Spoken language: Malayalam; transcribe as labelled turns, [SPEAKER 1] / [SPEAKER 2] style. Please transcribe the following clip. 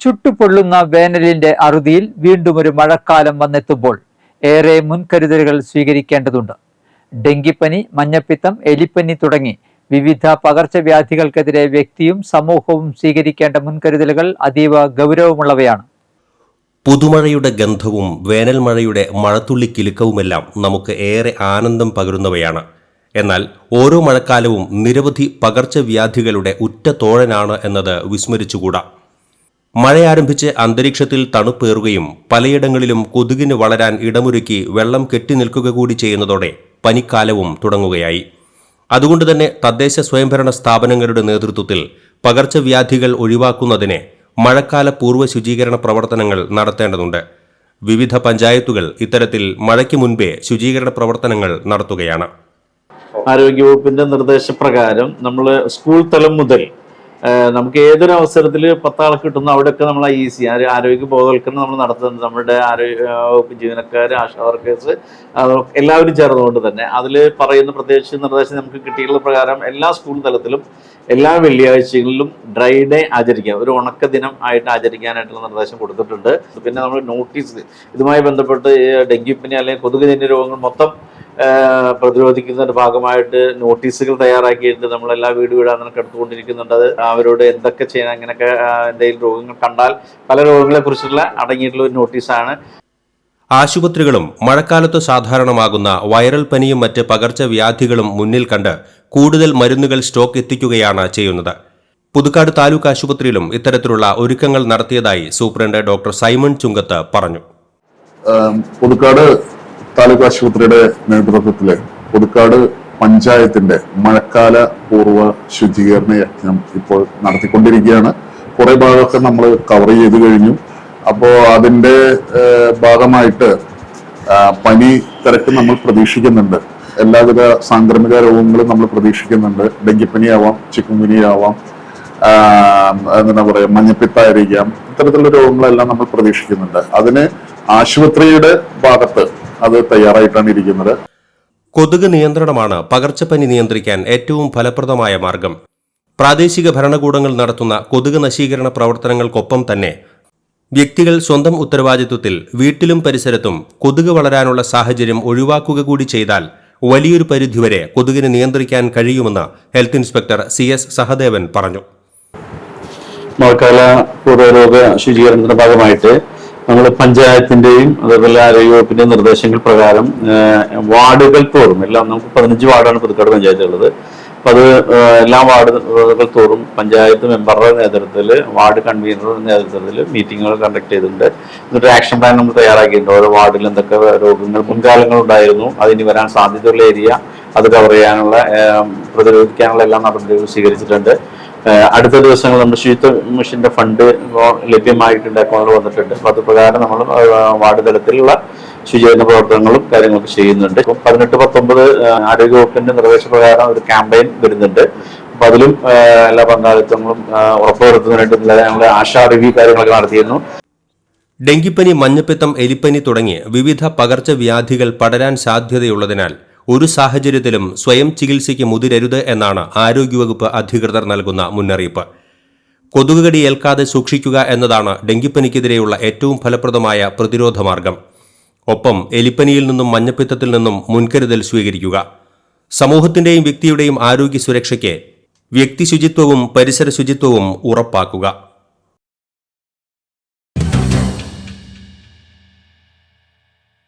[SPEAKER 1] ചുട്ടുപൊള്ളുന്ന വേനലിന്റെ അറുതിയിൽ വീണ്ടും ഒരു മഴക്കാലം വന്നെത്തുമ്പോൾ ഏറെ മുൻകരുതലുകൾ സ്വീകരിക്കേണ്ടതുണ്ട്. ഡെങ്കിപ്പനി മഞ്ഞപ്പിത്തം എലിപ്പനി തുടങ്ങി വിവിധ പകർച്ചവ്യാധികൾക്കെതിരെ വ്യക്തിയും സമൂഹവും സ്വീകരിക്കേണ്ട മുൻകരുതലുകൾ അതീവ ഗൗരവമുള്ളവയാണ്.
[SPEAKER 2] പുതുമഴയുടെ ഗന്ധവും വേനൽ മഴയുടെ മഴത്തുള്ളി കിലുക്കവുമെല്ലാം നമുക്ക് ഏറെ ആനന്ദം പകരുന്നവയാണ്. എന്നാൽ ഓരോ മഴക്കാലവും നിരവധി പകർച്ചവ്യാധികളുടെ ഉറ്റ തോഴനാണ് എന്നത് വിസ്മരിച്ചുകൂടാ. മഴയാരംഭിച്ച് അന്തരീക്ഷത്തിൽ തണുപ്പേറുകയും പലയിടങ്ങളിലും കൊതുകിന് വളരാൻ ഇടമൊരുക്കി വെള്ളം കെട്ടിനിൽക്കുക കൂടി ചെയ്യുന്നതോടെ പനിക്കാലവും തുടങ്ങുകയായി. അതുകൊണ്ട് തന്നെ തദ്ദേശ സ്വയംഭരണ സ്ഥാപനങ്ങളുടെ നേതൃത്വത്തിൽ പകർച്ചവ്യാധികൾ ഒഴിവാക്കുന്നതിന് മഴക്കാല പൂർവ ശുചീകരണ പ്രവർത്തനങ്ങൾ നടത്തേണ്ടതുണ്ട്. വിവിധ പഞ്ചായത്തുകൾ ഇത്തരത്തിൽ മഴയ്ക്ക് മുൻപേ ശുചീകരണ പ്രവർത്തനങ്ങൾ നടത്തുകയാണ്.
[SPEAKER 3] ആരോഗ്യവകുപ്പിന്റെ നിർദ്ദേശപ്രകാരം നമ്മൾ സ്കൂൾ തലം മുതൽ നമുക്ക് ഏതൊരു അവസരത്തിൽ പത്താളെ കിട്ടുന്ന അവിടെയൊക്കെ നമ്മൾ ഈസി ആരോഗ്യ ബോധവൽക്കരണം നമ്മൾ നടത്തുന്നുണ്ട്. നമ്മുടെ ആരോഗ്യ ജീവനക്കാർ ആശാ വർക്കേഴ്സ് എല്ലാവരും ചേർന്നുകൊണ്ട് തന്നെ. അതിൽ പറയുന്ന പ്രത്യേകിച്ച് നിർദ്ദേശം നമുക്ക് കിട്ടിയിട്ടുള്ള പ്രകാരം എല്ലാ സ്കൂൾ തലത്തിലും എല്ലാ വെള്ളിയാഴ്ചകളിലും ഡ്രൈ ഡേ ആചരിക്കാം. ഒരു ഉണക്ക ദിനം ആയിട്ട് ആചരിക്കാനായിട്ടുള്ള നിർദ്ദേശം കൊടുത്തിട്ടുണ്ട്. പിന്നെ നമ്മൾ നോട്ടീസ് ഇതുമായി ബന്ധപ്പെട്ട് ഡെങ്കിപ്പനി അല്ലെങ്കിൽ കൊതുകുജന്യ രോഗങ്ങൾ മൊത്തം പ്രതിരോധിക്കുന്നതിന്റെ ഭാഗമായിട്ട് നോട്ടീസുകൾ തയ്യാറാക്കിയിട്ട് നമ്മളെല്ലാ വീട് വീടാണെന്നൊക്കെ എടുത്തുകൊണ്ടിരിക്കുന്നുണ്ട്. അത് അവരോട് എന്തൊക്കെ ചെയ്യണം അങ്ങനെയൊക്കെ എന്തെങ്കിലും രോഗങ്ങൾ കണ്ടാൽ പല രോഗങ്ങളെ കുറിച്ചുള്ള അടങ്ങിയിട്ടുള്ള ഒരു നോട്ടീസാണ്.
[SPEAKER 2] ആശുപത്രികളും മഴക്കാലത്ത് സാധാരണമാകുന്ന വൈറൽ പനിയും മറ്റ് പകർച്ചവ്യാധികളും മുന്നിൽ കണ്ട് കൂടുതൽ മരുന്നുകൾ സ്റ്റോക്ക് എത്തിക്കുകയാണ് ചെയ്യുന്നത്. പുതുക്കാട് താലൂക്ക് ആശുപത്രിയിലും ഇത്തരത്തിലുള്ള ഒരുക്കങ്ങൾ നടത്തിയതായി സൂപ്രണ്ട് ഡോക്ടർ സൈമൺ ചുങ്കത്ത് പറഞ്ഞു.
[SPEAKER 4] പുതുക്കാട് താലൂക്ക് ആശുപത്രിയുടെ നേതൃത്വത്തിൽ പുതുക്കാട് പഞ്ചായത്തിന്റെ മഴക്കാല പൂർവ ശുചീകരണ യജ്ഞം ഇപ്പോൾ നടത്തിക്കൊണ്ടിരിക്കുകയാണ്. കുറെ ഭാഗമൊക്കെ നമ്മൾ കവർ ചെയ്ത് കഴിഞ്ഞു. അപ്പോ അതിന്റെ ഭാഗമായിട്ട് പനി തിരക്ക് നമ്മൾ പ്രതീക്ഷിക്കുന്നുണ്ട്. എല്ലാവിധ സാംക്രമിക രോഗങ്ങളും നമ്മൾ പ്രതീക്ഷിക്കുന്നുണ്ട്. ഡെങ്കിപ്പനി ആവാം ചിക്കൻ ഗുനി ആവാം എന്താ പറയാ മഞ്ഞപ്പിത്തായിരിക്കാം ഇത്തരത്തിലുള്ള രോഗങ്ങളെല്ലാം നമ്മൾ പ്രതീക്ഷിക്കുന്നുണ്ട്. അതിന് ആശുപത്രിയുടെ ഭാഗത്ത് അത് തയ്യാറായിട്ടാണ് ഇരിക്കുന്നത്
[SPEAKER 2] കൊതുക് നിയന്ത്രണമാണ് പകർച്ചപ്പനി നിയന്ത്രിക്കാൻ ഏറ്റവും ഫലപ്രദമായ മാർഗം. പ്രാദേശിക ഭരണകൂടങ്ങൾ നടത്തുന്ന കൊതുക് നശീകരണ പ്രവർത്തനങ്ങൾക്കൊപ്പം തന്നെ വ്യക്തികൾ സ്വന്തം ഉത്തരവാദിത്വത്തിൽ വീട്ടിലും പരിസരത്തും കൊതുക് വളരാനുള്ള സാഹചര്യം ഒഴിവാക്കുക കൂടി ചെയ്താൽ വലിയൊരു പരിധിവരെ കൊതുകിനെ നിയന്ത്രിക്കാൻ കഴിയുമെന്ന് health inspector C S Sahadevan പറഞ്ഞു.
[SPEAKER 5] മഴക്കാല പൂർവരോഗ ശുചീകരണത്തിന്റെ ഭാഗമായിട്ട് നമ്മൾ പഞ്ചായത്തിന്റെയും അതേപോലെ ആരോഗ്യ വകുപ്പിന്റെയും നിർദ്ദേശങ്ങൾ പ്രകാരം വാർഡുകൾ തോറും എല്ലാം നമുക്ക് പതിനഞ്ച് വാർഡാണ് പുതുക്കാട് പഞ്ചായത്ത് ഉള്ളത് അപ്പൊ അത് എല്ലാ വാർഡുകൾ തോറും പഞ്ചായത്ത് മെമ്പറുടെ നേതൃത്വത്തിൽ വാർഡ് കൺവീനറുടെ നേതൃത്വത്തിൽ മീറ്റിങ്ങുകൾ കണ്ടക്ട് ചെയ്തിട്ടുണ്ട്. എന്നിട്ട് ആക്ഷൻ പ്ലാൻ നമ്മൾ തയ്യാറാക്കിയിട്ടുണ്ട്. ഓരോ വാർഡിൽ എന്തൊക്കെ രോഗങ്ങൾ മുൻകാലങ്ങൾ ഉണ്ടായിരുന്നു അതിന് വരാൻ സാധ്യതയുള്ള ഏരിയ അത് കവർ ചെയ്യാനുള്ള പ്രതിരോധിക്കാനുള്ള എല്ലാ നടപടികളും സ്വീകരിച്ചിട്ടുണ്ട്. അടുത്ത ദിവസങ്ങൾ നമ്മുടെ ശുചിത്വ മിഷന്റെ ഫണ്ട് ലഭ്യമായിട്ടുണ്ട് അക്കൗണ്ട് വന്നിട്ടുണ്ട്. അപ്പൊ അത് പ്രകാരം നമ്മൾ വാർഡ് തലത്തിലുള്ള ശുചീകരണ പ്രവർത്തനങ്ങളും കാര്യങ്ങളൊക്കെ ചെയ്യുന്നുണ്ട്. ഇപ്പം പതിനെട്ട് പത്തൊമ്പത് ആരോഗ്യവകുപ്പിന്റെ നിർദ്ദേശപ്രകാരം ഒരു ക്യാമ്പയിൻ വരുന്നുണ്ട്. അപ്പൊ അതിലും എല്ലാ പങ്കാളിത്തങ്ങളും ഉറപ്പുവരുത്തുന്നതിനായിട്ട് ഞങ്ങൾ ആശാ റിവ്യൂ കാര്യങ്ങളൊക്കെ നടത്തിയിരുന്നു.
[SPEAKER 2] ഡെങ്കിപ്പനി മഞ്ഞപ്പിത്തം എലിപ്പനി തുടങ്ങി വിവിധ പകർച്ചവ്യാധികൾ പടരാൻ സാധ്യതയുള്ളതിനാൽ ഒരു സാഹചര്യത്തിലും സ്വയം ചികിത്സയ്ക്ക് മുതിരരുത് എന്നാണ് ആരോഗ്യവകുപ്പ് അധികൃതർ നൽകുന്ന മുന്നറിയിപ്പ്. കൊതുകുകടി ഏൽക്കാതെ സൂക്ഷിക്കുക എന്നതാണ് ഡെങ്കിപ്പനിക്കെതിരെയുള്ള ഏറ്റവും ഫലപ്രദമായ പ്രതിരോധ മാർഗം ഒപ്പം എലിപ്പനിയിൽ നിന്നും മഞ്ഞപ്പിത്തത്തിൽ നിന്നും മുൻകരുതൽ സ്വീകരിക്കുക. സമൂഹത്തിന്റെയും വ്യക്തിയുടെയും ആരോഗ്യ സുരക്ഷയ്ക്ക് വ്യക്തി ശുചിത്വവും പരിസര ശുചിത്വവും ഉറപ്പാക്കുക.